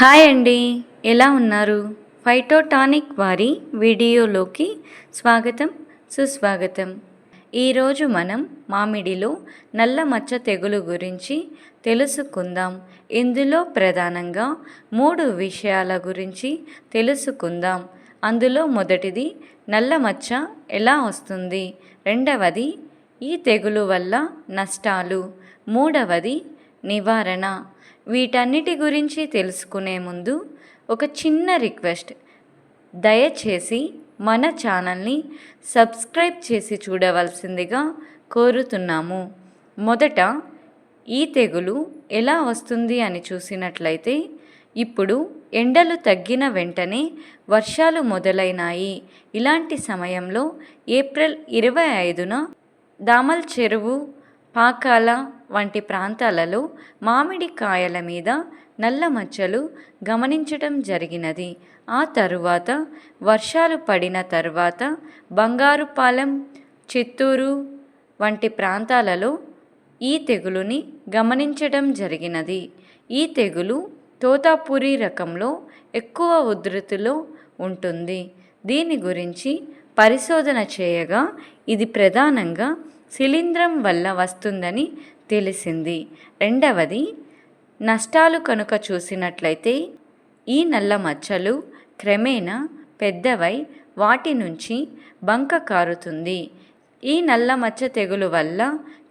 Hi అండి. ఎలా ఉన్నారు? ఫైటోటానిక్ వారి వీడియోలోకి స్వాగతం సుస్వాగతం. ఈరోజు మనం మామిడిలో నల్ల మచ్చ తెగులు గురించి తెలుసుకుందాం. ఇందులో ప్రధానంగా మూడు విషయాల గురించి తెలుసుకుందాం. అందులో మొదటిది నల్ల మచ్చ ఎలా వస్తుంది? రెండవది ఈ తెగులు వల్ల నష్టాలు. మూడవది నివారణ. వీటన్నిటి గురించి తెలుసుకునే ముందు ఒక చిన్న రిక్వెస్ట్. దయచేసి మన ఛానల్ని సబ్స్క్రైబ్ చేసి చూడవలసిందిగా కోరుతున్నాము. మొదట ఈ తెగులు ఎలా వస్తుంది అని చూసినట్లయితే ఇప్పుడు ఎండలు తగ్గిన వెంటనే వర్షాలు మొదలైనాయి. ఇలాంటి సమయంలో ఏప్రిల్ ఇరవై ఐదున దామల్ చెరువు పాకాల వంటి ప్రాంతాలలో మామిడి కాయల మీద నల్ల మచ్చలు గమనించటం జరిగినది. ఆ తరువాత వర్షాలు పడిన తర్వాత బంగారుపాలెం చిత్తూరు వంటి ప్రాంతాలలో ఈ తెగులుని గమనించడం జరిగినది. ఈ తెగులు తోతాపురి రకంలో ఎక్కువ ఉధృతిలో ఉంటుంది. దీని గురించి పరిశోధన చేయగా ఇది ప్రధానంగా శిలీంధ్రం వల్ల వస్తుందని తెలిసింది. రెండవది నష్టాలు కనుక చూసినట్లయితే ఈ నల్ల మచ్చలు క్రమేణా పెద్దవై వాటి నుంచి బంక కారుతుంది. ఈ నల్ల మచ్చ తెగులు వల్ల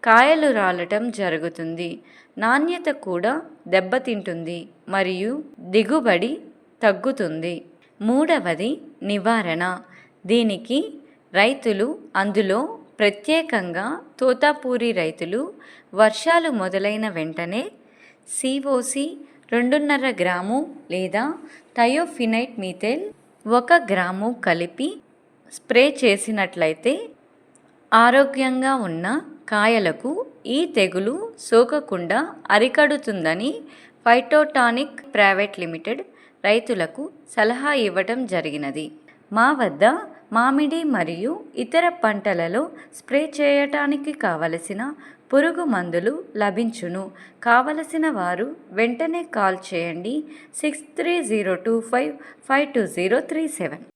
కాయలు రాలటం జరుగుతుంది. నాణ్యత కూడా దెబ్బతింటుంది మరియు దిగుబడి తగ్గుతుంది. మూడవది నివారణ. దీనికి రైతులు అందులో ప్రత్యేకంగా తోతాపూరి రైతులు వర్షాలు మొదలైన వెంటనే సిఓసి రెండున్నర గ్రాము లేదా థయోఫినైట్ మీథేల్ ఒక గ్రాము కలిపి స్ప్రే చేసినట్లయితే ఆరోగ్యంగా ఉన్న కాయలకు ఈ తెగులు సోకకుండా అరికడుతుందని ఫైటోటానిక్ ప్రైవేట్ లిమిటెడ్ రైతులకు సలహా ఇవ్వటం జరిగినది. మా వద్ద మామిడి మరియు ఇతర పంటలలో స్ప్రే చేయటానికి కావలసిన పురుగు మందులు లభించును. కావలసిన వారు వెంటనే కాల్ చేయండి. Six three zero two five five two zero three seven.